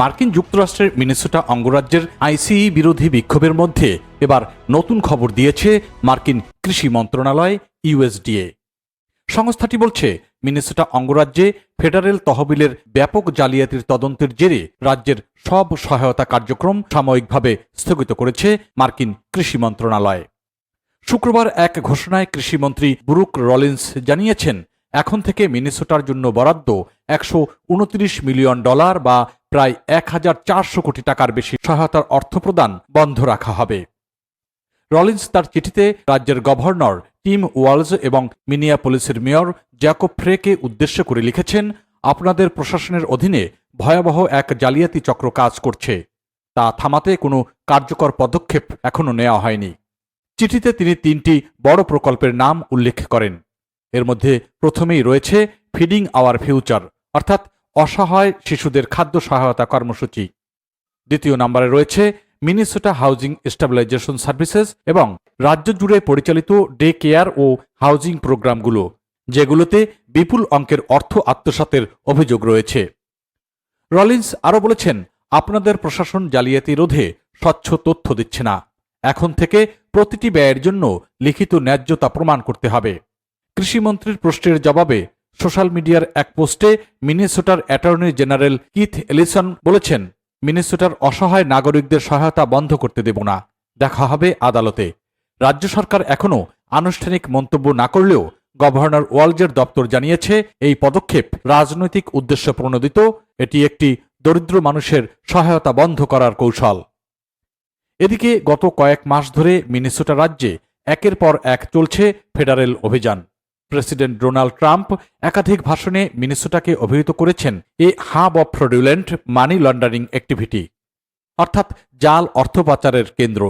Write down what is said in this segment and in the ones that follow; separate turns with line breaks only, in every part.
মার্কিন যুক্তরাষ্ট্রের মিনেসোটা অঙ্গরাজ্যের আইসিই বিরোধী বিক্ষোভের মধ্যে এবার নতুন খবর দিয়েছে মার্কিন কৃষি মন্ত্রণালয় ইউএসডিএ সংস্থাটি বলছে, মিনেসোটা অঙ্গরাজ্যে ফেডারেল তহবিলের ব্যাপক জালিয়াতির তদন্তের জেরে রাজ্যের সব সহায়তা কার্যক্রম সাময়িকভাবে স্থগিত করেছে মার্কিন কৃষি মন্ত্রণালয়। শুক্রবার এক ঘোষণায় কৃষিমন্ত্রী ব্রুক রলিন্স জানিয়েছেন, এখন থেকে মিনেসোটার জন্য বরাদ্দ একশো উনত্রিশ মিলিয়ন ডলার বা প্রায় এক হাজার চারশো কোটি টাকার বেশি সহায়তার অর্থ প্রদান বন্ধ রাখা হবে। রলিন্স তার চিঠিতে রাজ্যের গভর্নর টিম ওয়ালজ এবং মিনিয়াপোলিসের মেয়র জ্যাকব ফ্রেকে উদ্দেশ্য করে লিখেছেন, আপনাদের প্রশাসনের অধীনে ভয়াবহ এক জালিয়াতি চক্র কাজ করছে। তা থামাতে কোনো কার্যকর পদক্ষেপ এখনও নেওয়া হয়নি। চিঠিতে তিনি তিনটি বড় প্রকল্পের নাম উল্লেখ করেন। এর মধ্যে প্রথমেই রয়েছে ফিডিং আওয়ার ফিউচার অর্থাৎ অসহায় শিশুদের খাদ্য সহায়তা কর্মসূচি। দ্বিতীয় নম্বরে রয়েছে মিনিসোটা হাউজিং স্টেবিলাইজেশন সার্ভিসেস এবং রাজ্য জুড়ে পরিচালিত ডে কেয়ার ও হাউজিং প্রোগ্রামগুলো যেগুলোতে বিপুল অঙ্কের অর্থ আত্মসাতের অভিযোগ রয়েছে। রলিন্স আরও বলেছেন, আপনাদের প্রশাসন জালিয়াতি রোধে স্বচ্ছ তথ্য দিচ্ছে না। এখন থেকে প্রতিটি ব্যয়ের জন্য লিখিত ন্যায্যতা প্রমাণ করতে হবে। কৃষিমন্ত্রীর প্রশ্নের জবাবে সোশ্যাল মিডিয়ার এক পোস্টে মিনেসোটার অ্যাটর্নি জেনারেল কিথ এলিসন বলেছেন, মিনেসোটার অসহায় নাগরিকদের সহায়তা বন্ধ করতে দেব না। দেখা হবে আদালতে। রাজ্য সরকার এখনও আনুষ্ঠানিক মন্তব্য না করলেও গভর্নর ওয়ালজের দপ্তর জানিয়েছে, এই পদক্ষেপ রাজনৈতিক উদ্দেশ্য প্রণোদিত। এটি একটি দরিদ্র মানুষের সহায়তা বন্ধ করার কৌশল। এদিকে গত কয়েক মাস ধরে মিনেসোটা রাজ্যে একের পর এক চলছে ফেডারেল অভিযান। প্রেসিডেন্ট ডোনাল্ড ট্রাম্প একাধিক ভাষণে মিনেসোটাকে অভিহিত করেছেন a hub of fraudulent money laundering activity, অর্থাৎ জাল অর্থ পাচারের কেন্দ্র।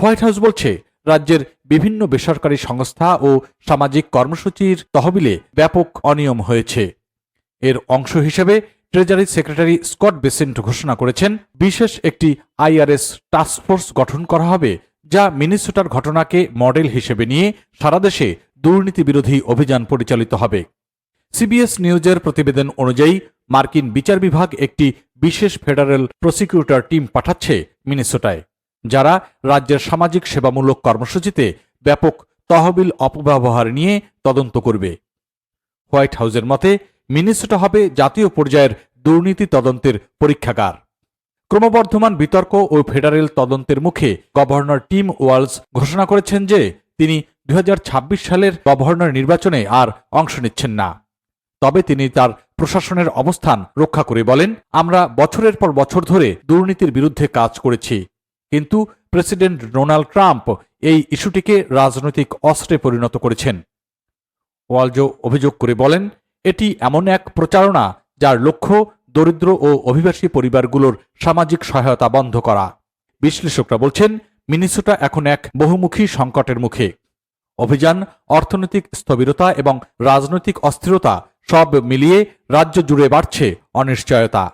হোয়াইট হাউস বলছে, রাজ্যের বিভিন্ন বেসরকারি সংস্থা ও সামাজিক কর্মসূচির তহবিলে ব্যাপক অনিয়ম হয়েছে। এর অংশ হিসেবে ট্রেজারি সেক্রেটারি স্কট বেসেন্ট ঘোষণা করেছেন, বিশেষ একটি আইআরএস টাস্কফোর্স গঠন করা হবে, যা মিনিসোটার ঘটনাকে মডেল হিসেবে নিয়ে সারা দেশে দুর্নীতি বিরোধী অভিযান পরিচালিত হবে। সিবিএস নিউজের প্রতিবেদন অনুযায়ী, মার্কিন বিচার বিভাগ একটি বিশেষ ফেডারেল প্রসিকিউটর টিম পাঠাচ্ছে মিনেসোটায়, যারা রাজ্যের সামাজিক সেবামূলক কর্মসূচিতে ব্যাপক তহবিল অপব্যবহার নিয়ে তদন্ত করবে। হোয়াইট হাউসের মতে, মিনেসোটা হবে জাতীয় পর্যায়ের দুর্নীতি তদন্তের পরীক্ষাগার। ক্রমবর্ধমান বিতর্ক ও ফেডারেল তদন্তের মুখে গভর্নর টিম ওয়ালস ঘোষণা করেছেন যে, তিনি দু হাজার ছাব্বিশ সালের গভর্নর নির্বাচনে আর অংশ নিচ্ছেন না। তবে তিনি তার প্রশাসনের অবস্থান রক্ষা করে বলেন, আমরা বছরের পর বছর ধরে দুর্নীতির বিরুদ্ধে কাজ করেছি। কিন্তু প্রেসিডেন্ট ডোনাল্ড ট্রাম্প এই ইস্যুটিকে রাজনৈতিক অস্ত্রে পরিণত করেছেন। ওয়ালজো অভিযোগ করে বলেন, এটি এমন এক প্রচারণা যার লক্ষ্য দরিদ্র ও অভিবাসী পরিবারগুলোর সামাজিক সহায়তা বন্ধ করা। বিশ্লেষকরা বলছেন, মিনিসোটা এখন এক বহুমুখী সংকটের মুখে। অভিযান অর্থনৈতিক স্থবিরতা এবং রাজনৈতিক অস্থিরতা সব মিলিয়ে রাজ্য জুড়ে বাড়ছে অনিশ্চয়তা।